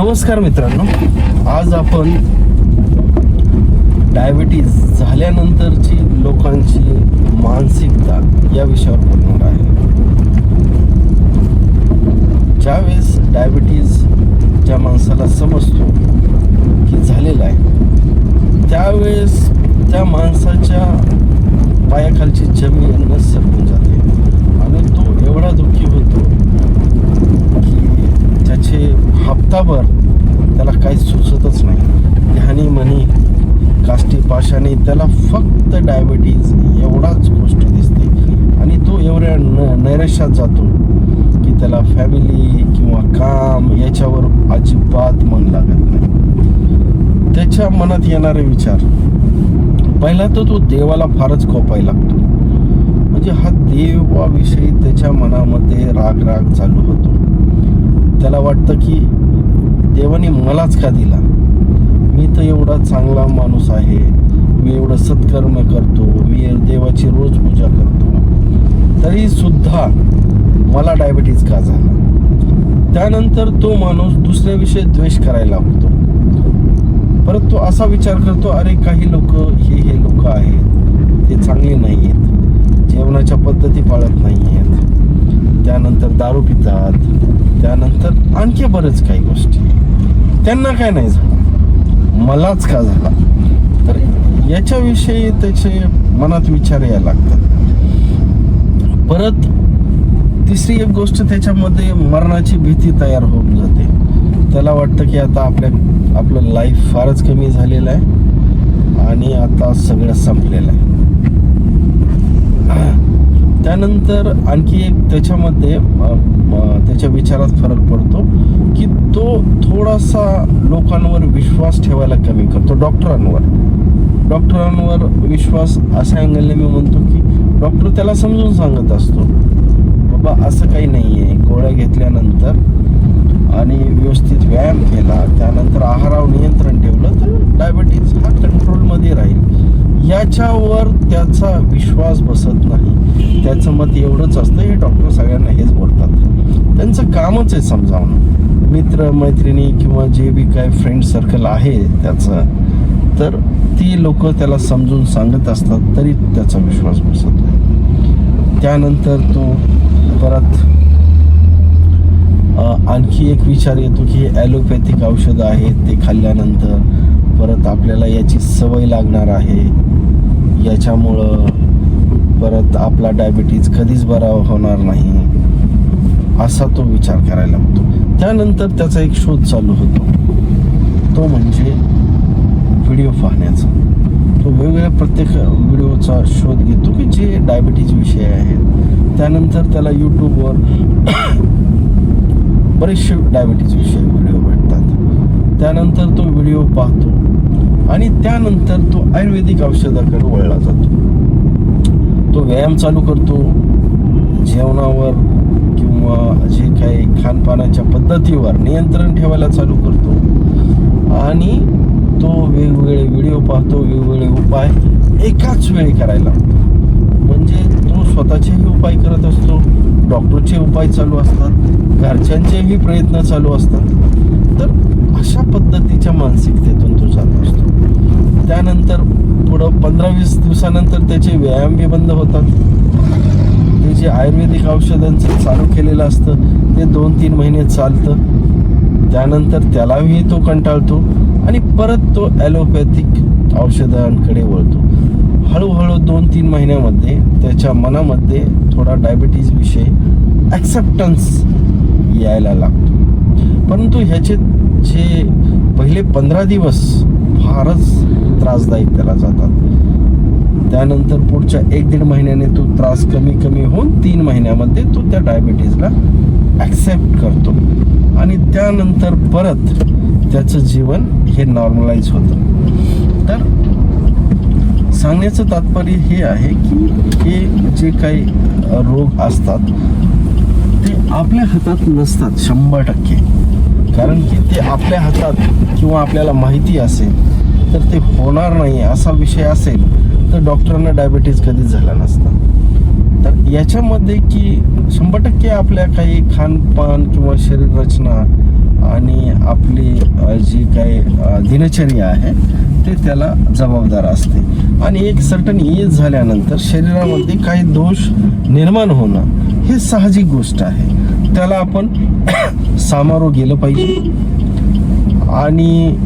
नमस्कार मित्रांनो. आज आपण डायबिटीज झाल्यानंतरची लोकांची मानसिकता या विषयावर बोलणार आहे ज्यावेळेस डायबिटीज ज्या माणसाला समजतो की झालेला आहे त्यावेळेस त्या माणसाच्या पायाखालची जमीन सरकून जाते आणि तो एवढा दुःखी होतो की त्याचे हप्ताभर त्याला काही सुचतच नाही. ध्यानी म्हणी काष्टी पाशाने त्याला फक्त डायबिटीज एवढाच गोष्ट दिसते. आणि तो एवढ्या न नैराश्यात जातो की त्याला फॅमिली किंवा काम याच्यावर अजिबात मन लागत नाही. त्याच्या मनात येणारे विचार. पहिला तर तो देवाला फारच खोपाय लागतो. म्हणजे हा देवाविषयी त्याच्या मनामध्ये राग राग चालू होतो. त्याला वाटतं की देवाने मलाच का दिला? मी तर एवढा चांगला माणूस आहे. मी एवढं सत्कर्म करतो. मी देवाची रोज पूजा करतो. तरी सुद्धा मला डायबिटीज का झाला? त्यानंतर तो माणूस दुसऱ्याविषयी द्वेष करायला लागतो. परत तो असा विचार करतो अरे काही लोक हे हे लोक आहेत. ते चांगले नाही आहेत जेवणाच्या पद्धती पाळत नाही आहेत त्यानंतर दारू पितात. त्यानंतर आणखी बरंच काही गोष्टी. त्यांना काय नाही झालं. मलाच का झाला? तर याच्याविषयी त्याचे मनात विचार यायला लागतात. परत तिसरी एक गोष्ट त्याच्यामध्ये मरणाची भीती तयार होऊन जाते. त्याला वाटतं की आता आपल्या आपलं लाईफ फारच कमी झालेलं आहे आणि आता सगळं संपलेलं आहे. त्यानंतर आणखी एक त्याच्यामध्ये त्याच्या विचारात फरक पडतो की तो थोडासा लोकांवर विश्वास ठेवायला कमी करतो डॉक्टरांवर. डॉक्टरांवर विश्वास अशा अँगलने मी म्हणतो की डॉक्टर त्याला समजून सांगत असतो बाबा असं काही नाही आहे गोळ्या घेतल्यानंतर आणि व्यवस्थित व्यायाम केला त्यानंतर आहारावर नियंत्रण ठेवलं तर डायबिटीज हा कंट्रोलमध्ये राहील. याच्यावर त्याचा विश्वास बसत नाही. त्याचं मत एवढंच असतं हे डॉक्टर सगळ्यांना हेच बोलतात. त्यांचं कामच आहे समजावणं. मित्र मैत्रिणी किंवा जे बी काय फ्रेंड सर्कल आहे त्याचं तर ती लोक त्याला समजून सांगत असतात तरी त्याचा विश्वास बसत नाही. त्यानंतर तो परत आणखी एक विचार येतो की ॲलोपॅथिक औषधं आहेत ते खाल्ल्यानंतर परत आपल्याला याची सवय लागणार आहे. याच्यामुळं परत आपला डायबिटीज कधीच बरा होणार नाही असा तो विचार करायला लागतो. त्यानंतर त्याचा एक शोध चालू होतो. तो म्हणजे व्हिडिओ पाहण्याचा. तो वेगवेगळ्या प्रत्येक व्हिडिओचा शोध घेतो की जे डायबिटीज विषय आहेत त्यानंतर त्याला यूट्यूबवर बरेचसे डायबिटीज विषय व्हिडिओ भेटतात. त्यानंतर तो व्हिडिओ पाहतो. आणि त्यानंतर तो आयुर्वेदिक औषधाकडे वळला जातो. तो व्यायाम चालू करतो. जेवणावर किंवा जे काही खानपानाच्या पद्धतीवर नियंत्रण ठेवायला चालू करतो. आणि तो वेगवेगळे व्हिडिओ पाहतो वेगवेगळे उपाय एकाच वेळी करायला. म्हणजे तो स्वतःचेही उपाय करत असतो डॉक्टरचे उपाय चालू असतात घरच्यांचेही प्रयत्न चालू असतात. तर अशा पद्धतीच्या मानसिकतेतून तो जात असतो. त्यानंतर पुढं पंधरा वीस दिवसानंतर त्याचे व्यायाम बी बंद होतात. ते जे आयुर्वेदिक औषधांचं चालू केलेलं असतं ते दोन तीन महिने चालतं. त्यानंतर त्यालाही तो कंटाळतो आणि परत तो ॲलोपॅथिक औषधांकडे वळतो. हळूहळू दोन तीन महिन्यामध्ये त्याच्या मनामध्ये थोडा डायबिटीजविषयी ॲक्सेप्टन्स यायला लागतो. परंतु ह्याचे जे पहिले पंधरा दिवस फारच त्रासदायक त्याला जातात. त्यानंतर पुढच्या एक दीड महिन्याने तो त्रास कमी कमी होऊन तीन महिन्यामध्ये तो त्या डायबिटीजला ॲक्सेप्ट करतो. आणि त्यानंतर परत त्याचं जीवन हे नॉर्मलाइज होतं. तर सांगण्याचं तात्पर्य हे आहे की हे जे काही रोग असतात ते आपल्या हातात नसतात शंभर टक्के. कारण की ते आपल्या हातात किंवा आपल्याला माहिती असेल तर ते होणार नाही असा विषय असेल तर डॉक्टरांना डायबिटीज कधीच झाला नसता. तर याच्यामध्ये की शंभर टक्के आपल्या काही खानपान किंवा शरीर रचना आणि आपली जी काही दिनचर्या आहे ते त्याला जबाबदार असते. आणि एक सर्टन एज झाल्यानंतर शरीरामध्ये काही दोष निर्माण होणं हे साहजिक गोष्ट आहे. त्याला आपण सामारो गेलं पाहिजे. आणि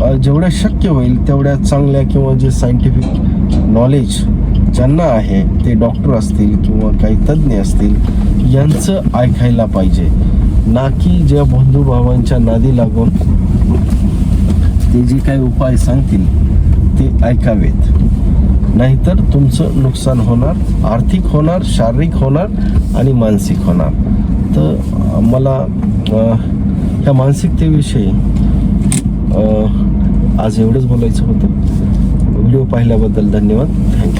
जेवढ्या शक्य होईल तेवढ्या चांगल्या किंवा जे सायंटिफिक नॉलेज ज्यांना आहे ते डॉक्टर असतील किंवा काही तज्ज्ञ असतील यांचं ऐकायला पाहिजे. ना की ज्या बंधुभावांच्या नादी लागून ते जे काही उपाय सांगतील ते ऐकावेत. नाहीतर तुमचं नुकसान होणार आर्थिक होणार शारीरिक होणार आणि मानसिक होणार. तर मला ह्या मानसिकतेविषयी आज एवढंच बोलायचं होतं. व्हिडिओ पाहिल्याबद्दल धन्यवाद. थँक्यू